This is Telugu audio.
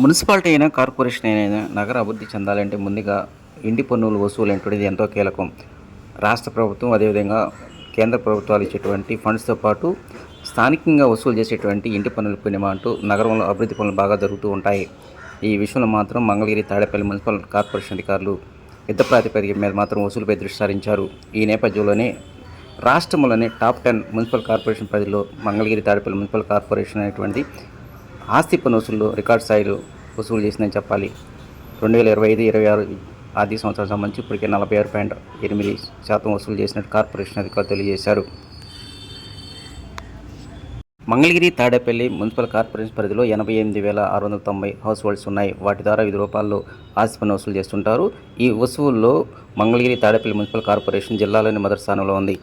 మున్సిపాలిటీ అయినా కార్పొరేషన్ అయినా నగర అభివృద్ధి చెందాలంటే ముందుగా ఇంటి పన్నులు వసూలు అనేటువంటిది ఎంతో కీలకం. రాష్ట్ర ప్రభుత్వం అదేవిధంగా కేంద్ర ప్రభుత్వాలు ఇచ్చేటువంటి ఫండ్స్తో పాటు స్థానికంగా వసూలు చేసేటువంటి ఇంటి పనుల పుణ్యమా అంటూ నగరంలో అభివృద్ధి పనులు బాగా జరుగుతూ ఉంటాయి. ఈ విషయంలో మాత్రం మంగళగిరి తాడేపల్లి మున్సిపల్ కార్పొరేషన్ అధికారులు యుద్ధ ప్రాతిపదిక మీద మాత్రం వసూలుపై దృష్టి సారించారు. ఈ నేపథ్యంలోనే రాష్ట్రంలోనే టాప్ టెన్ మున్సిపల్ కార్పొరేషన్ పరిధిలో మంగళగిరి తాడేపల్లి మున్సిపల్ కార్పొరేషన్ అనేటువంటిది ఆస్తి పన్ను వసూలు రికార్డ్ స్థాయిలో వసూలు చేసిందని చెప్పాలి. రెండు వేల ఇరవై ఐదు ఇరవై ఆరు ఆర్థిక సంవత్సరం సంబంధించి ఇప్పటికే నలభై ఆరు పాయింట్ ఎనిమిది శాతం వసూలు చేసినట్టు కార్పొరేషన్ అధికారులు తెలియజేశారు. మంగళగిరి తాడేపల్లి మున్సిపల్ కార్పొరేషన్ పరిధిలో ఎనభై ఎనిమిది వేల ఆరు వందల తొంభై హౌస్ హోల్డ్స్ ఉన్నాయి. వాటి ద్వారా వివిధ రూపాల్లో ఆస్తి పన్ను వసూలు చేస్తుంటారు. ఈ వసూల్లో మంగళగిరి తాడేపల్లి మున్సిపల్ కార్పొరేషన్ జిల్లాలోని మొదటి స్థానంలో ఉంది.